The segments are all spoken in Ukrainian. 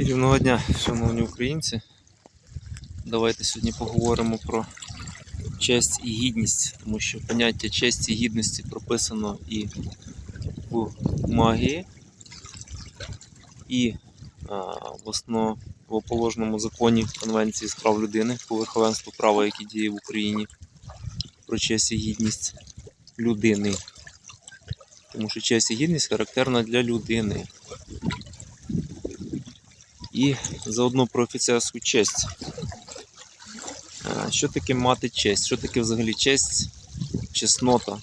Чарівного дня, шановні українці. Давайте сьогодні поговоримо про честь і гідність, тому що поняття честі і гідності прописано і в магії, і а, в основоположному законі Конвенції з прав людини по верховенству права, який діє в Україні, про честь і гідність людини. Тому що честь і гідність характерна для людини. І заодно про офіцерську честь. Що таке мати честь? Що таке взагалі честь, чеснота?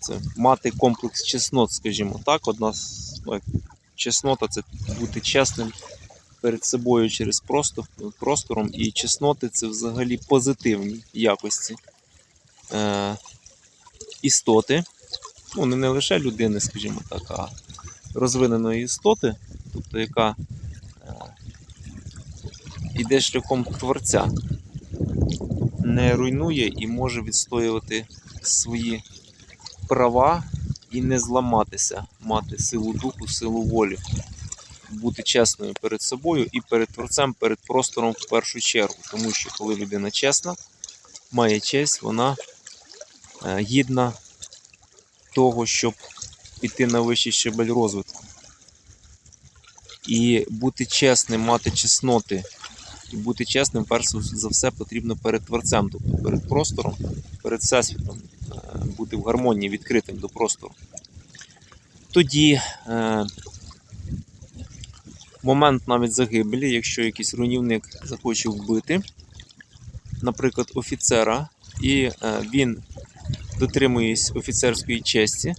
Це мати комплекс чеснот, скажімо так. Одна ну, чеснота це бути чесним перед собою через простор, простором. І чесноти це взагалі позитивні якості е, істоти. Ну, не, не лише людини, скажімо так, а розвиненої істоти, тобто яка йде шляхом творця, не руйнує і може відстоювати свої права і не зламатися, мати силу духу, силу волі, бути чесною перед собою і перед творцем, перед простором в першу чергу. Тому що коли людина чесна, має честь, вона е, гідна того, щоб піти на вищий щебель розвитку. І бути чесним, мати чесноти і бути чесним, перш за все, потрібно перед творцем, тобто перед простором, перед всесвітом, е, бути в гармонії, відкритим до простору. Тоді е, момент навіть загибелі, якщо якийсь руйнівник захоче вбити, наприклад, офіцера, і е, він, дотримуючись офіцерської честі,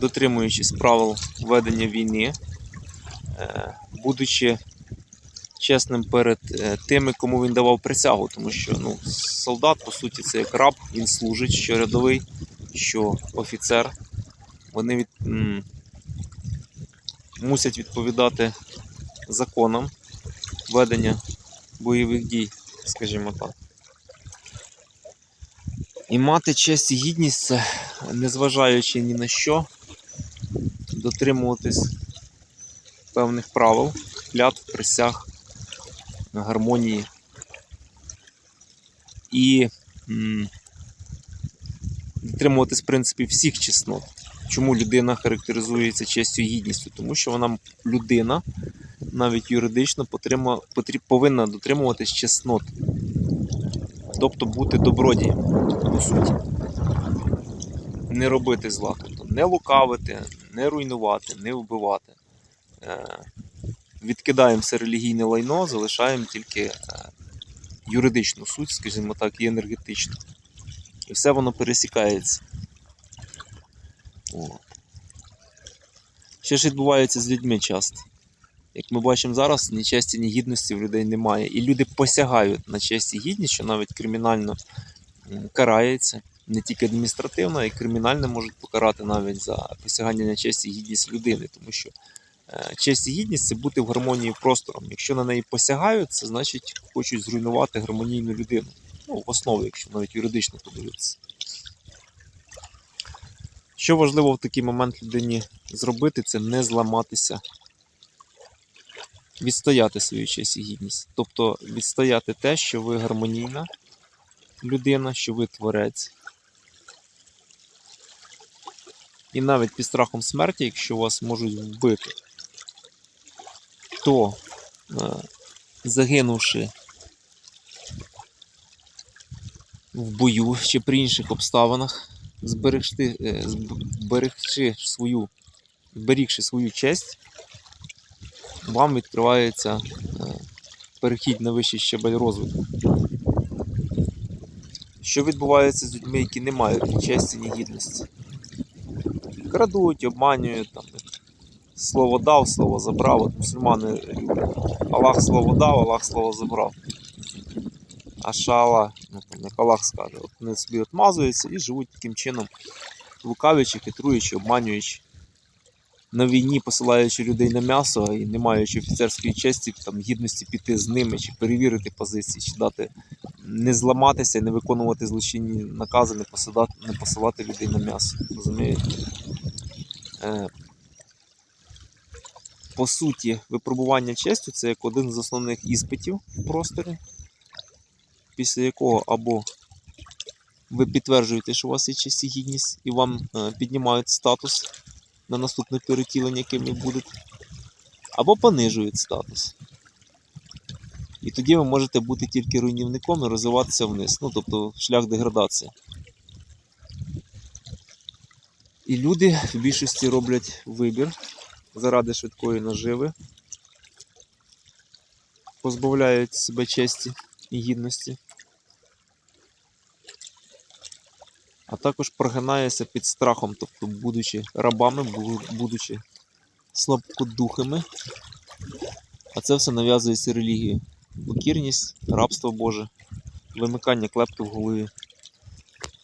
дотримуючись правил ведення війни, е, будучи чесним перед е, тими, кому він давав присягу, тому що ну, солдат, по суті, це як раб, він служить, що рядовий, що офіцер. Вони від, мусять відповідати законам ведення бойових дій, скажімо так. І мати честь і гідність це, незважаючи ні на що, дотримуватись певних правил, клятв, присяг гармонії і дотримуватись в принципі всіх чеснот. Чому людина характеризується честю і гідністю? Тому що вона людина, навіть юридично, потрима, потріб, повинна дотримуватись чеснот, тобто бути добродієм, по суті. Не робити зла, тобто не лукавити, не руйнувати, не вбивати. Відкидаємо все релігійне лайно, залишаємо тільки е, юридичну суть, скажімо так, і енергетичну. І все воно пересікається. От. Що ж відбувається з людьми часто? Як ми бачимо зараз, ні честі, ні гідності в людей немає. І люди посягають на честь і гідність, що навіть кримінально карається, не тільки адміністративно, а й кримінально можуть покарати навіть за посягання на честь і гідність людини, тому що Честь і гідність це бути в гармонії простором. Якщо на неї посягають, це значить хочуть зруйнувати гармонійну людину. Ну, в основі, якщо навіть юридично подивитися. Що важливо в такий момент людині зробити, це не зламатися, відстояти свою честь і гідність. Тобто відстояти те, що ви гармонійна людина, що ви творець. І навіть під страхом смерті, якщо вас можуть вбити, то е, загинувши в бою чи при інших обставинах, зберегти, е, зберегши свою, зберігши свою честь, вам відкривається е, перехід на вищий щебель розвитку. Що відбувається з людьми, які не мають ні честі, ні гідності? Крадуть, обманюють, там, слово дав, слово забрав. От мусульмани. Аллах слово дав, Аллах слово забрав. А шала, ну, як Аллах скаже, от вони собі отмазуються і живуть таким чином, лукавлячи, хитруючи, обманюючи. На війні посилаючи людей на м'ясо і не маючи офіцерської честі, там, гідності піти з ними, чи перевірити позиції, чи дати не зламатися, не виконувати злочинні накази, не посилати, не посилати людей на м'ясо. Розумієте? По суті, випробування честю це як один з основних іспитів в просторі, після якого або ви підтверджуєте, що у вас є честь і гідність, і вам е, піднімають статус на наступне перетілення, яким ви будете, або понижують статус. І тоді ви можете бути тільки руйнівником і розвиватися вниз. Ну, тобто шлях деградації. І люди в більшості роблять вибір заради швидкої наживи, позбавляють себе честі і гідності, а також прогинаються під страхом, тобто будучи рабами, будучи слабкодухими, а це все нав'язується релігією. Покірність, рабство Боже, вимикання клепки в голові,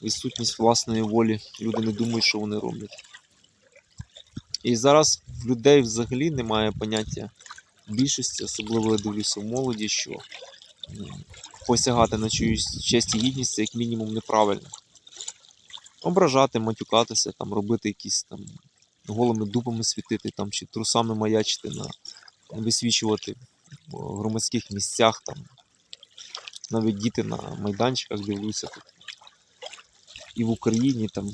відсутність власної волі. Люди не думають, що вони роблять. І зараз в людей взагалі немає поняття більшості, особливо я дивлюся в молоді, що посягати на чиюсь честь і гідність це як мінімум неправильно. Ображати, матюкатися, там, робити якісь там голими дупами світити там, чи трусами маячити, на, висвічувати в громадських місцях. Там. Навіть діти на майданчиках дивлюся тут. І в Україні там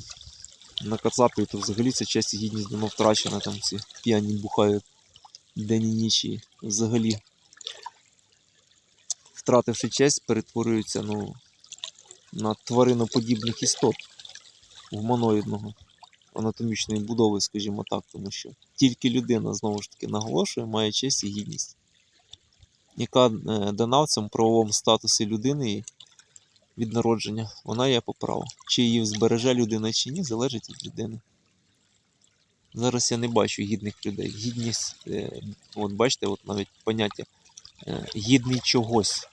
на Кацапі, то взагалі ця честь і гідність давно втрачена, там ці п'яні бухають день і ніч і взагалі, втративши честь, перетворюються ну, на твариноподібних істот гуманоїдного анатомічної будови, скажімо так, тому що тільки людина, знову ж таки, наголошує, має честь і гідність, яка дана в цьому правовому статусі людини від народження, вона є по праву. Чи її збереже людина чи ні, залежить від людини. Зараз я не бачу гідних людей. Гідність, е, от бачите, от навіть поняття е, гідний чогось.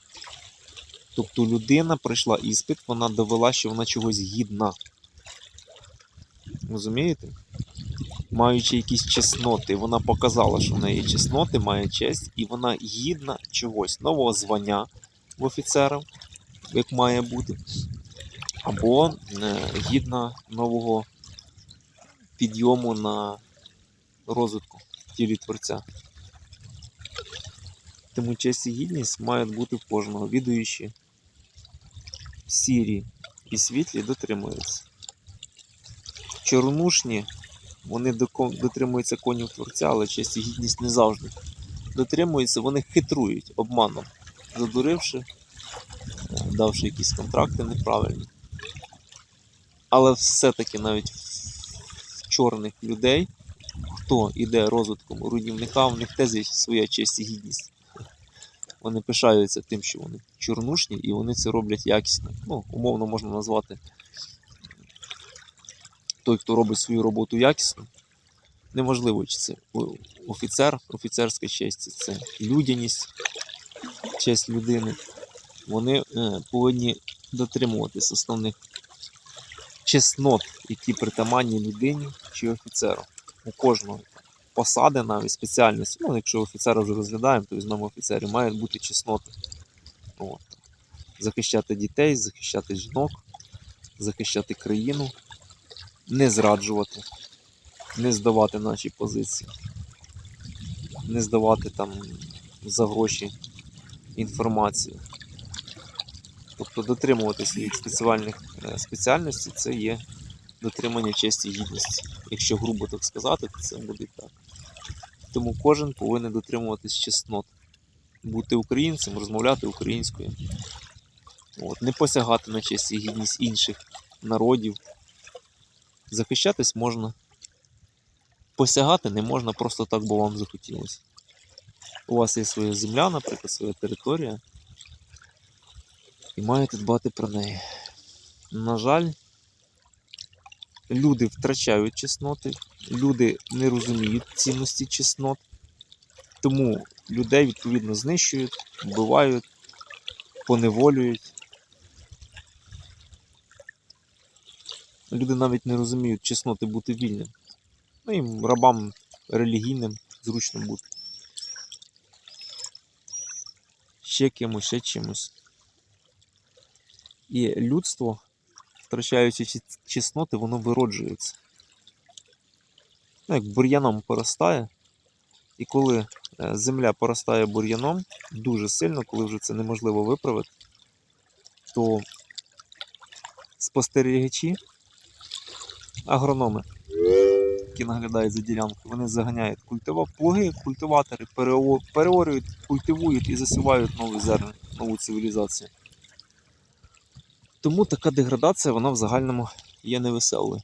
Тобто людина пройшла іспит, вона довела, що вона чогось гідна. Розумієте? Маючи якісь чесноти, вона показала, що в неї чесноти, має честь, і вона гідна чогось, нового звання в офіцера, як має бути, або е, гідна нового підйому на розвитку в тілі творця. Тому честь і гідність мають бути в кожного, відуючі сірі і світлі дотримуються. Чорнушні, вони дотримуються конів творця, але честь і гідність не завжди дотримуються, вони хитрують обманом, задуривши, давши якісь контракти неправильні. Але все-таки навіть в чорних людей, хто іде розвитком руйнівника, в них теж є своя честь і гідність. Вони пишаються тим, що вони чорнушні, і вони це роблять якісно. Ну, умовно можна назвати той, хто робить свою роботу якісно. Неможливо, чи це офіцер, офіцерська честь, це людяність, честь людини. Вони е, повинні дотримуватись основних чеснот, які притаманні людині чи офіцеру. У кожного посади навіть спеціальності. Ну, якщо офіцера вже розглядаємо, то візьмемо офіцерів, мають бути чесноти. От. Захищати дітей, захищати жінок, захищати країну, не зраджувати, не здавати наші позиції, не здавати там за гроші інформацію. Тобто дотримувати своїх спеціальних е, спеціальностей це є дотримання честі і гідності. Якщо грубо так сказати, то це буде так. Тому кожен повинен дотримуватись чеснот, бути українцем, розмовляти українською, От, не посягати на честь і гідність інших народів. Захищатись можна. Посягати не можна просто так, бо вам захотілося. У вас є своя земля, наприклад, своя територія, і маєте дбати про неї. На жаль, люди втрачають чесноти, люди не розуміють цінності чеснот, тому людей відповідно знищують, вбивають, поневолюють. Люди навіть не розуміють чесноти бути вільним. Ну їм рабам релігійним зручно бути. Ще кимось, ще чимось. І людство, втрачаючи чесноти, воно вироджується. Ну, як бур'яном поростає, І коли е, земля поростає бур'яном дуже сильно, коли вже це неможливо виправити, то спостерігачі, агрономи, які наглядають за ділянкою, вони заганяють культива... плуги, культиватори, переорюють, культивують і засівають нові зерна, нову цивілізацію. Тому така деградація вона в загальному є невеселою.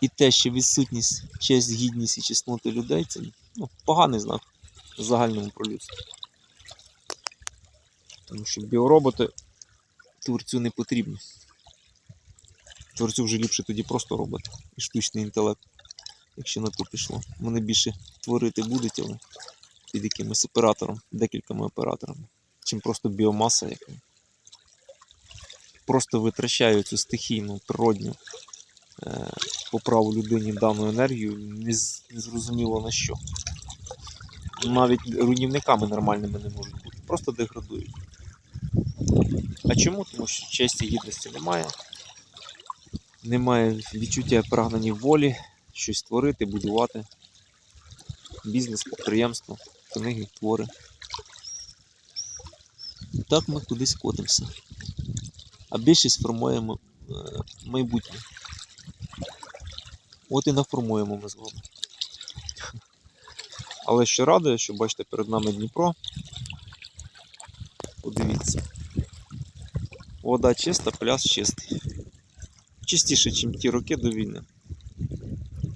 І те, що відсутність, честь, гідність і чесноти людей це ну, поганий знак в загальному про людство. Тому що біороботи творцю не потрібні. Творцю вже ліпше тоді просто робити і штучний інтелект, якщо на то пішло. Вони більше творити будуть, але під якимось оператором, декількома операторами, чим просто біомаса, яка просто витрачає цю стихійну, природню е, по праву людині дану енергію, незрозуміло на що. Навіть руйнівниками нормальними не можуть бути, просто деградують. А чому? Тому що честі гідності немає. Немає відчуття прагнення волі, щось створити, будувати. Бізнес, підприємство, книги, твори. Так ми кудись котимося. А більшість формуємо е, майбутнє. От і наформуємо ми з вами. Але що радує, що бачите перед нами Дніпро. Подивіться. Вода чиста, пляж чистий. Чистіше, ніж ті роки до війни.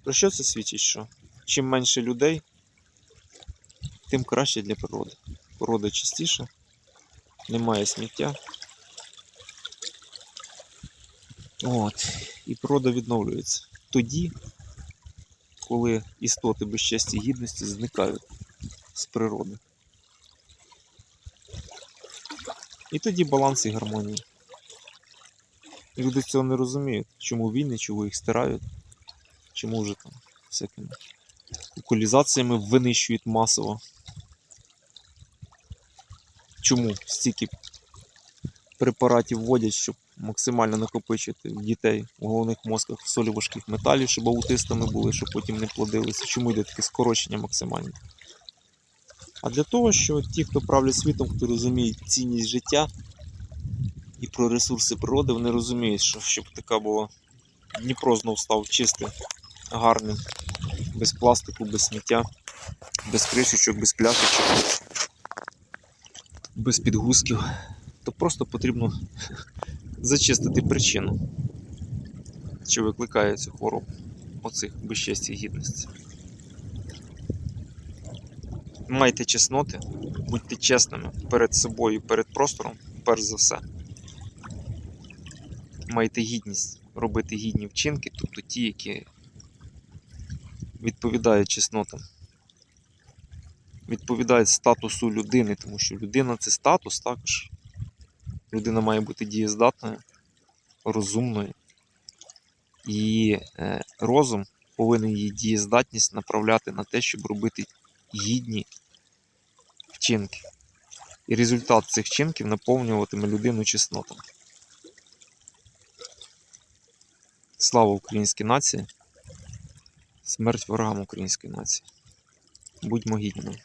Про що це свідчить? Що чим менше людей, тим краще для природи. Природа чистіша, немає сміття. От. І природа відновлюється. Тоді, коли істоти без честі і гідності зникають з природи. І тоді баланс і гармонія. Люди цього не розуміють, чому війни, чого їх стирають, чому вже там всякими окулізаціями винищують масово. Чому стільки препаратів вводять, щоб максимально накопичити дітей у головних мозках солі важких металів, щоб аутистами були, щоб потім не плодилися. Чому йде таке скорочення максимальне? А для того, що ті, хто правлять світом, хто розуміє цінність життя і про ресурси природи, вони розуміють, що щоб така була Дніпро знов став чистим, гарним, без пластику, без сміття, без кришечок, без пляшечок, без підгузків, то просто потрібно зачистити причину, що викликає цю хворобу, оцих безчесті і гідності. Майте чесноти, будьте чесними перед собою, перед простором, перш за все. Майте гідність робити гідні вчинки, тобто ті, які відповідають чеснотам, відповідають статусу людини, тому що людина це статус також. Людина має бути дієздатною, розумною. І е, розум повинен її дієздатність направляти на те, щоб робити гідні вчинки. І результат цих вчинків наповнюватиме людину чеснотами. Слава українській нації! Смерть ворогам української нації. Будьмо гідними.